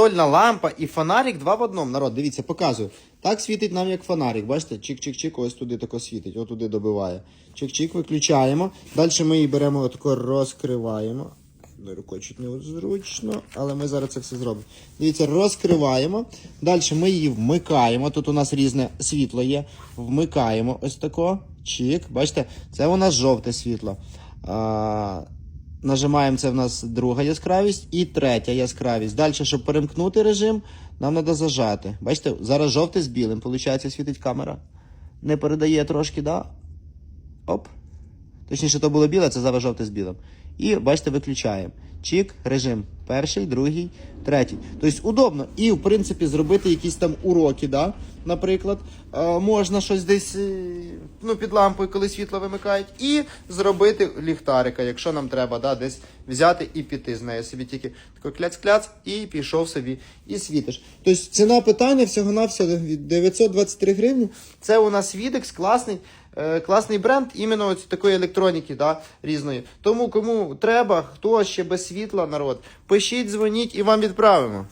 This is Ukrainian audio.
Настольна лампа і фонарик два в одному. Народ, дивіться, показую. Так світить нам як фонарик. Бачите? Чик-чик-чик, ось туди тако світить, от туди добиває. Чик-чик, виключаємо. Далі ми її беремо, отако розкриваємо. Ну, Рукою чуть незручно, але ми зараз це все зробимо. Дивіться, розкриваємо. Далі ми її вмикаємо. Тут у нас різне світло є. Вмикаємо ось тако. Чик. Бачите, це у нас жовте світло. А, нажимаємо, це в нас друга яскравість і третя яскравість. Далі, щоб перемкнути режим, нам треба зажати. Бачите, зараз жовте з білим, виходить, світить камера. Не передає трошки, да? Оп. Точніше, то було біле, це зараз жовте з білим. І бачите, виключаємо. Чік, режим. Перший, другий, третій. Тобто удобно. І, в принципі, зробити якісь там уроки, да? наприклад. Е, можна щось десь е, ну, під лампою, коли світло вимикають, і зробити ліхтарика, якщо нам треба, да? десь взяти і піти з нею. Собі тільки тако кляц-кляц і пішов собі і світиш. Тобто ціна питання всього-навсього від 923 гривні. Це у нас Відекс, класний. Е, класний бренд іменно ось такої електроніки, да, різної. Тому кому треба, хто ще без світла, народ, пишіть, дзвоніть і вам відправимо.